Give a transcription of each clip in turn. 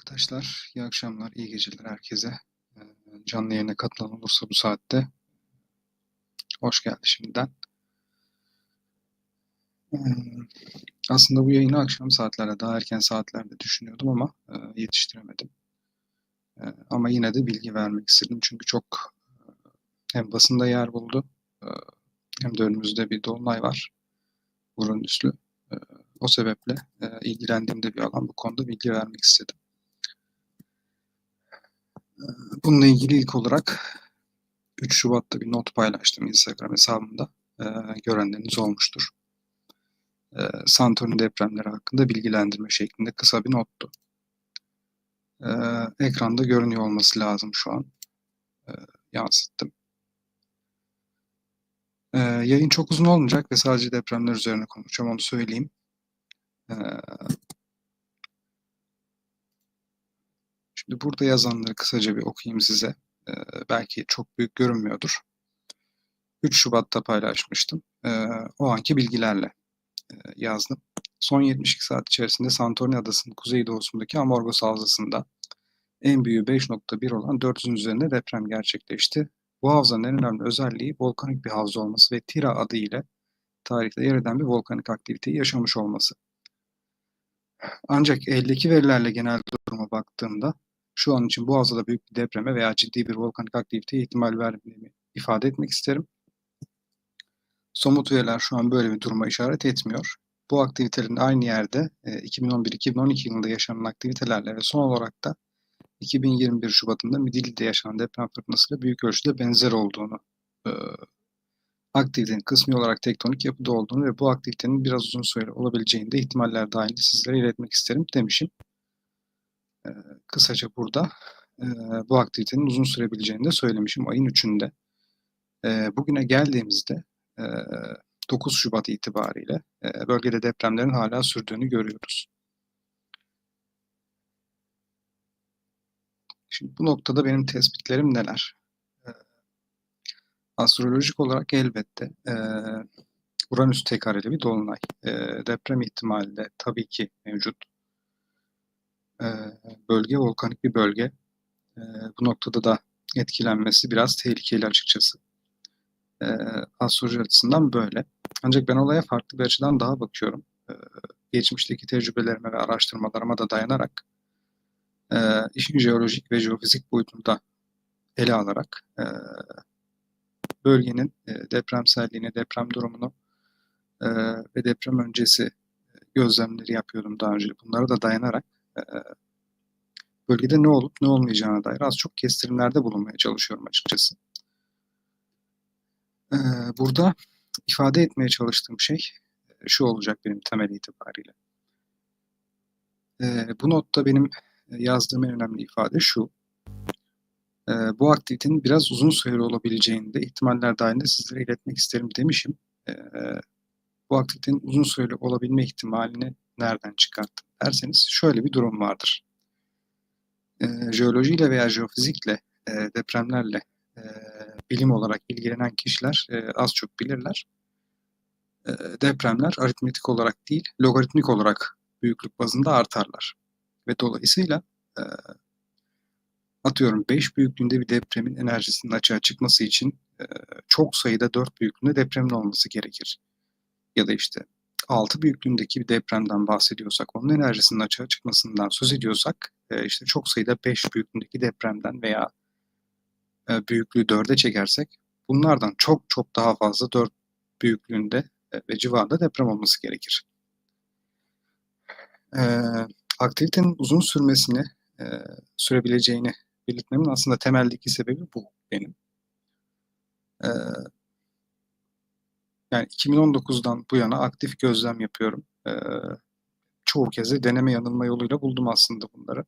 arkadaşlar. İyi akşamlar, iyi geceler herkese. Ee, Canlı yayına katılan olursa bu saatte hoş geldi şimdiden. Ee, Aslında bu yayını akşam saatlerde, daha erken saatlerde düşünüyordum ama e, yetiştiremedim. Ee, Ama yine de bilgi vermek istedim çünkü çok e, hem basında yer buldu e, hem de önümüzde bir dolunay var. Uranüslü. E, O sebeple e, ilgilendiğim de bir alan bu konuda bilgi vermek istedim. Bununla ilgili ilk olarak 3 Şubat'ta bir not paylaştım Instagram hesabımda. Ee, görenleriniz olmuştur. Ee, Santorini depremleri hakkında bilgilendirme şeklinde kısa bir nottu. Ee, ekranda görünüyor olması lazım şu an. Yansıttım. Yayın çok uzun olmayacak ve sadece depremler üzerine konuşacağım onu söyleyeyim. Şimdi burada yazanları kısaca bir okuyayım size. Ee, belki çok büyük görünmüyordur. 3 Şubat'ta paylaşmıştım. Ee, o anki bilgilerle e, yazdım. Son 72 saat içerisinde Santorini Adası'nın kuzeydoğusundaki Amorgos Havzası'nda en büyüğü 5.1 olan 400'ün üzerinde deprem gerçekleşti. Bu havzanın en önemli özelliği volkanik bir havza olması ve Tira adı ile tarihte yer eden bir volkanik aktiviteyi yaşamış olması. Ancak eldeki verilerle genel duruma baktığımda şu an için bu havzada büyük bir depreme veya ciddi bir volkanik aktiviteye ihtimal vermediğimi ifade etmek isterim. Somut veriler şu an böyle bir duruma işaret etmiyor. Bu aktivitelerin aynı yerde 2011-2012 yılında yaşanan aktivitelerle ve son olarak da 2021 Şubat'ında Midilli'de yaşanan deprem fırtınasıyla büyük ölçüde benzer olduğunu, e, aktivitenin kısmi olarak tektonik yapıda olduğunu ve bu aktivitenin biraz uzun süreli olabileceğini de ihtimaller dahilinde sizlere iletmek isterim demişim. Kısaca burada bu aktivitenin uzun sürebileceğini de söylemişim ayın 3'ünde. E, bugüne geldiğimizde e, 9 Şubat itibariyle bölgede depremlerin hala sürdüğünü görüyoruz. Şimdi bu noktada benim tespitlerim neler? Astrolojik olarak elbette Uranüs tek kareli bir dolunay. Deprem ihtimali de tabii ki mevcut. E, bölge volkanik bir bölge. E, bu noktada da etkilenmesi biraz tehlikeli açıkçası. E, astroloji açısından böyle. Ancak ben olaya farklı bir açıdan daha bakıyorum. E, geçmişteki tecrübelerime ve araştırmalarıma da dayanarak e, işin jeolojik ve jeofizik boyutunu da ele alarak e, bölgenin e, depremselliğini, deprem durumunu ve deprem öncesi gözlemleri yapıyordum daha önce. Bunlara da dayanarak bölgede ne olup ne olmayacağına dair az çok kestirimlerde bulunmaya çalışıyorum açıkçası. E, burada ifade etmeye çalıştığım şey şu olacak benim temel itibariyle. E, bu notta benim yazdığım en önemli ifade şu. E, bu aktivitenin biraz uzun süreli olabileceğini de ihtimaller dahilinde sizlere iletmek isterim demişim. E, bu aktivitenin uzun süreli olabilme ihtimalini nereden çıkarttım derseniz şöyle bir durum vardır. E, jeolojiyle veya jeofizikle, e, depremlerle e, bilim olarak ilgilenen kişiler e, az çok bilirler. E, depremler aritmetik olarak değil, logaritmik olarak büyüklük bazında artarlar. Ve dolayısıyla e, atıyorum 5 büyüklüğünde bir depremin enerjisinin açığa çıkması için e, çok sayıda 4 büyüklüğünde depremin olması gerekir. Ya da işte 6 büyüklüğündeki bir depremden bahsediyorsak, onun enerjisinin açığa çıkmasından söz ediyorsak, e, işte çok sayıda 5 büyüklüğündeki depremden veya e, büyüklüğü 4'e çekersek, bunlardan çok çok daha fazla 4 büyüklüğünde e, ve civarında deprem olması gerekir. Aktivitenin uzun sürmesini, sürebileceğini belirtmemin aslında temeldeki sebebi bu benim. E, yani 2019'dan bu yana aktif gözlem yapıyorum. E, çoğu kez de deneme yanılma yoluyla buldum aslında bunları.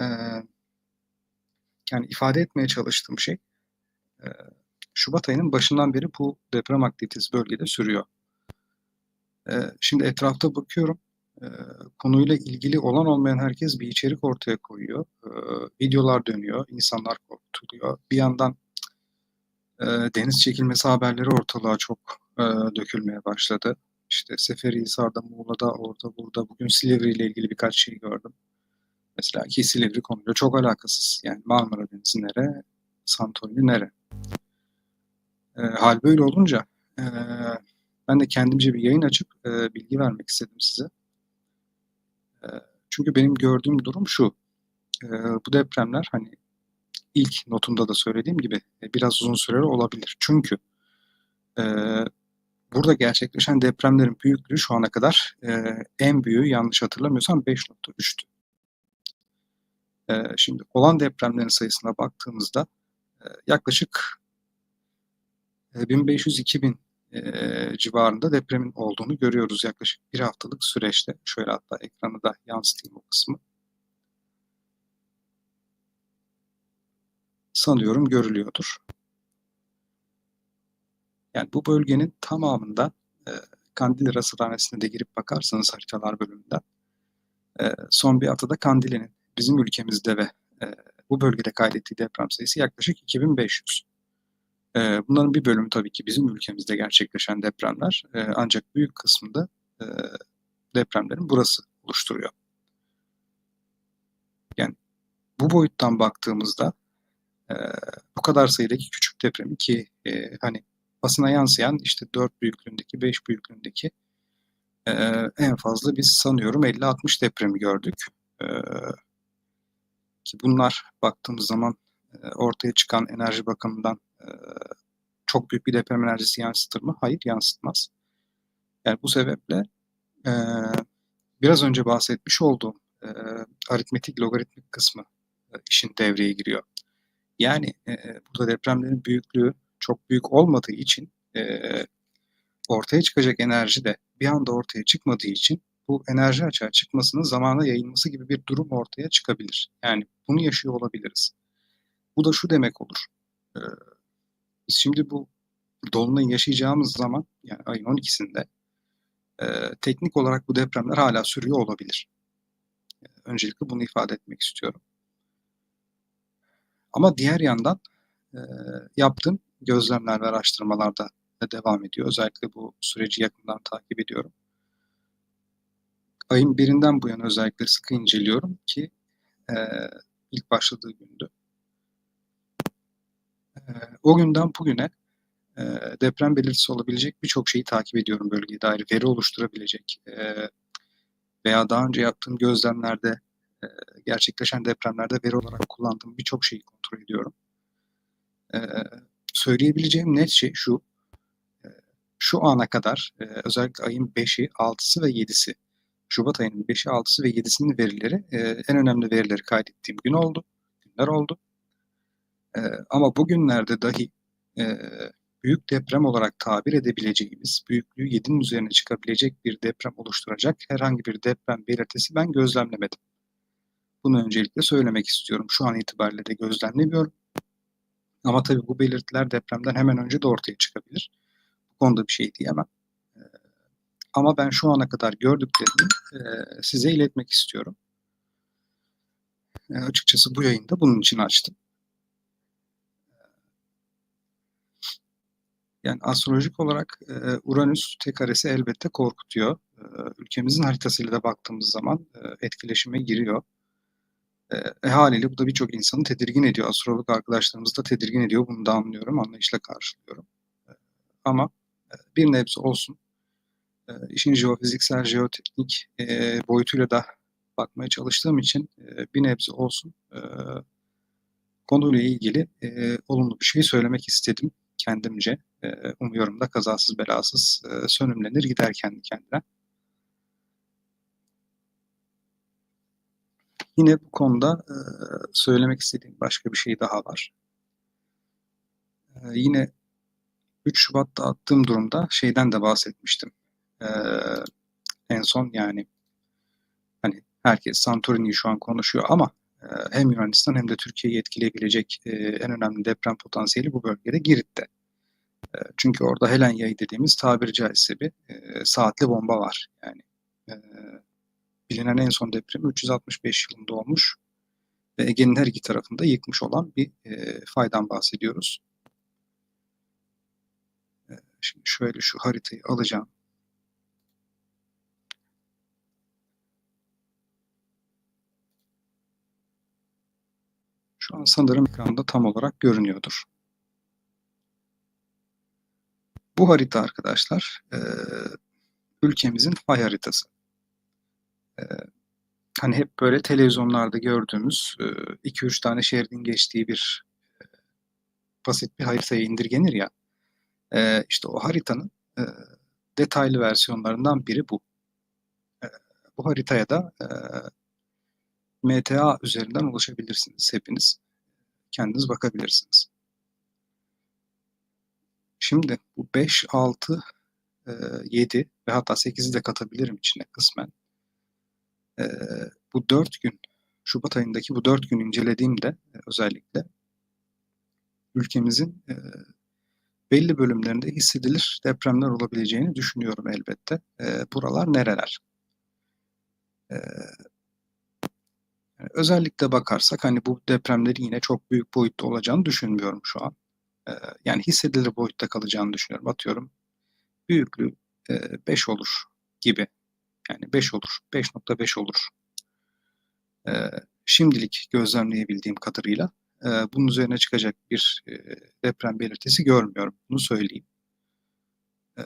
E, yani ifade etmeye çalıştığım şey, e, Şubat ayının başından beri bu deprem aktivitesi bölgede sürüyor. E, şimdi etrafta bakıyorum e, konuyla ilgili olan olmayan herkes bir içerik ortaya koyuyor. E, videolar dönüyor, insanlar korkutuluyor. Bir yandan e, deniz çekilmesi haberleri ortalığa çok e, dökülmeye başladı. İşte Seferihisar'da, Muğla'da, orada burada. Bugün Silivri ile ilgili birkaç şey gördüm. Mesela ki Silivri konuyla çok alakasız. Yani Marmara Denizi nere, Santorini nere? E, hal böyle olunca e, ben de kendimce bir yayın açıp e, bilgi vermek istedim size. E, çünkü benim gördüğüm durum şu. E, bu depremler hani ilk notumda da söylediğim gibi e, biraz uzun süreli olabilir. Çünkü e, burada gerçekleşen depremlerin büyüklüğü şu ana kadar e, en büyüğü yanlış hatırlamıyorsam 5.3'tü. E, şimdi olan depremlerin sayısına baktığımızda e, yaklaşık e, 1500-2000 e, civarında depremin olduğunu görüyoruz yaklaşık bir haftalık süreçte. Şöyle hatta ekranı da yansıtayım o kısmı. Sanıyorum görülüyordur. Yani bu bölgenin tamamında e, Kandilli Rasathanesi'ne de girip bakarsanız haritalar bölümünden e, son bir haftada Kandilli'nin bizim ülkemizde ve e, bu bölgede kaydettiği deprem sayısı yaklaşık 2500. E, bunların bir bölümü tabii ki bizim ülkemizde gerçekleşen depremler e, ancak büyük kısmında e, depremlerin burası oluşturuyor. Yani bu boyuttan baktığımızda e, bu kadar sayıdaki küçük depremi ki e, hani basına yansıyan işte 4 büyüklüğündeki, 5 büyüklüğündeki e, en fazla biz sanıyorum 50-60 depremi gördük. E, ki bunlar baktığımız zaman e, ortaya çıkan enerji bakımından e, çok büyük bir deprem enerjisi yansıtır mı? Hayır yansıtmaz. Yani bu sebeple e, biraz önce bahsetmiş olduğum e, aritmetik logaritmik kısmı e, işin devreye giriyor. Yani e, burada depremlerin büyüklüğü çok büyük olmadığı için e, ortaya çıkacak enerji de bir anda ortaya çıkmadığı için bu enerji açığa çıkmasının zamana yayılması gibi bir durum ortaya çıkabilir. Yani bunu yaşıyor olabiliriz. Bu da şu demek olur. E, biz şimdi bu dolunayı yaşayacağımız zaman yani ayın 12'sinde e, teknik olarak bu depremler hala sürüyor olabilir. E, öncelikle bunu ifade etmek istiyorum. Ama diğer yandan e, yaptığım gözlemler ve araştırmalarda da devam ediyor. Özellikle bu süreci yakından takip ediyorum. Ayın birinden bu yana özellikle sıkı inceliyorum ki e, ilk başladığı gündü. E, o günden bugüne e, deprem belirtisi olabilecek birçok şeyi takip ediyorum bölgeye dair veri oluşturabilecek e, veya daha önce yaptığım gözlemlerde e, gerçekleşen depremlerde veri olarak kullandığım birçok şeyi kontrol ediyorum. E, söyleyebileceğim net şey şu, e, şu ana kadar e, özellikle ayın 5'i, 6'sı ve 7'si, Şubat ayının 5'i, 6'sı ve 7'sinin verileri e, en önemli verileri kaydettiğim gün oldu, günler oldu. Ama bugünlerde dahi e, büyük deprem olarak tabir edebileceğimiz, büyüklüğü 7'nin üzerine çıkabilecek bir deprem oluşturacak herhangi bir deprem belirtisi ben gözlemlemedim. Bunu öncelikle söylemek istiyorum. Şu an itibariyle de gözlemlemiyorum. Ama tabii bu belirtiler depremden hemen önce de ortaya çıkabilir. Bu konuda bir şey diyemem. Ee, ama ben şu ana kadar gördüklerimi e, size iletmek istiyorum. E, açıkçası bu yayında bunun için açtım. Yani astrolojik olarak e, Uranüs tek karesi elbette korkutuyor. E, ülkemizin haritasıyla da baktığımız zaman e, etkileşime giriyor. E, haliyle bu da birçok insanı tedirgin ediyor. Astrolog arkadaşlarımız da tedirgin ediyor. Bunu da anlıyorum, anlayışla karşılıyorum. E, ama e, bir nebze olsun e, işin jeofiziksel, jeoteknik e, boyutuyla da bakmaya çalıştığım için e, bir nebze olsun e, konuyla ilgili e, olumlu bir şey söylemek istedim kendimce. E, umuyorum da kazasız belasız e, sönümlenir gider kendi kendine. Yine bu konuda söylemek istediğim başka bir şey daha var. Yine 3 Şubat'ta attığım durumda şeyden de bahsetmiştim. En son yani hani herkes Santorini'yi şu an konuşuyor ama hem Yunanistan hem de Türkiye'yi etkileyebilecek en önemli deprem potansiyeli bu bölgede Girit'te. Çünkü orada Helen yayı dediğimiz tabiri caizse bir saatli bomba var. Yani bilinen en son deprem 365 yılında olmuş ve Ege'nin her iki tarafında yıkmış olan bir e, faydan bahsediyoruz. E, şimdi şöyle şu haritayı alacağım. Şu an sanırım ekranda tam olarak görünüyordur. Bu harita arkadaşlar e, ülkemizin fay haritası. E, hani hep böyle televizyonlarda gördüğümüz 2-3 tane şeridin geçtiği bir e, basit bir haritaya indirgenir ya. E, işte o haritanın e, detaylı versiyonlarından biri bu. E, bu haritaya da e, MTA üzerinden ulaşabilirsiniz hepiniz. Kendiniz bakabilirsiniz. Şimdi bu 5, 6, 7 ve hatta 8'i de katabilirim içine kısmen. E, bu 4 gün, Şubat ayındaki bu 4 gün incelediğimde e, özellikle ülkemizin e, belli bölümlerinde hissedilir depremler olabileceğini düşünüyorum elbette. E, buralar nereler? E, özellikle bakarsak hani bu depremleri yine çok büyük boyutta olacağını düşünmüyorum şu an. E, yani hissedilir boyutta kalacağını düşünüyorum. Atıyorum büyüklüğü e, 5 olur gibi. Yani 5 olur. 5.5 olur. E, şimdilik gözlemleyebildiğim kadarıyla e, bunun üzerine çıkacak bir e, deprem belirtisi görmüyorum. Bunu söyleyeyim. E,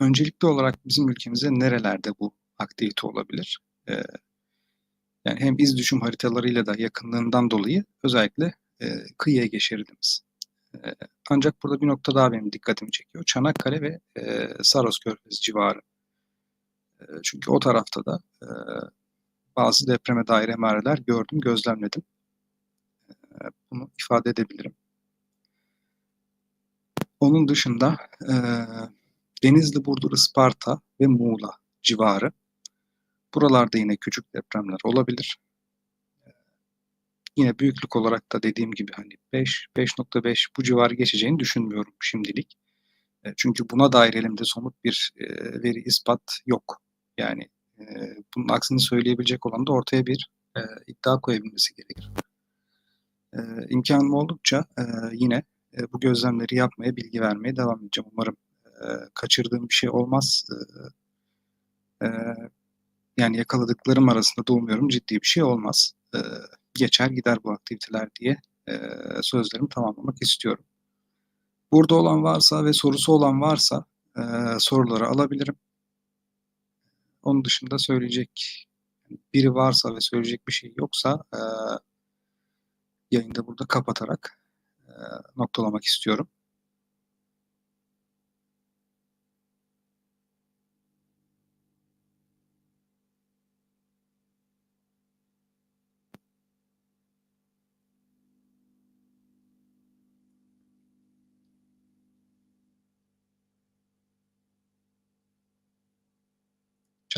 öncelikli olarak bizim ülkemizde nerelerde bu aktivite olabilir? E, yani hem iz düşüm haritalarıyla da yakınlığından dolayı özellikle e, kıyı Ege şeridimiz. E, ancak burada bir nokta daha benim dikkatimi çekiyor. Çanakkale ve e, Saros Körfezi civarı. Çünkü o tarafta da bazı depreme dair emareler gördüm, gözlemledim. Bunu ifade edebilirim. Onun dışında Denizli, Burdur, Isparta ve Muğla civarı. Buralarda yine küçük depremler olabilir. Yine büyüklük olarak da dediğim gibi hani 5, 5.5 bu civarı geçeceğini düşünmüyorum şimdilik. Çünkü buna dair elimde somut bir veri ispat yok. Yani e, bunun aksini söyleyebilecek olan da ortaya bir iddia koyabilmesi gerekir. İmkanım oldukça yine bu gözlemleri yapmaya, bilgi vermeye devam edeceğim. Umarım kaçırdığım bir şey olmaz. Yani yakaladıklarım arasında da umuyorum ciddi bir şey olmaz geçer gider bu aktiviteler diye e, sözlerimi tamamlamak istiyorum. Burada olan varsa ve sorusu olan varsa e, soruları alabilirim. Onun dışında söyleyecek biri varsa ve söyleyecek bir şey yoksa e, yayında burada kapatarak e, noktalamak istiyorum.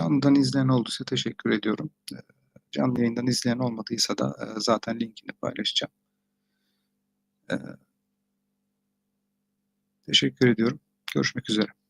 Canlıdan izleyen olduysa teşekkür ediyorum. Ee, canlı yayından izleyen olmadıysa da e, zaten linkini paylaşacağım. Ee, teşekkür ediyorum. Görüşmek üzere.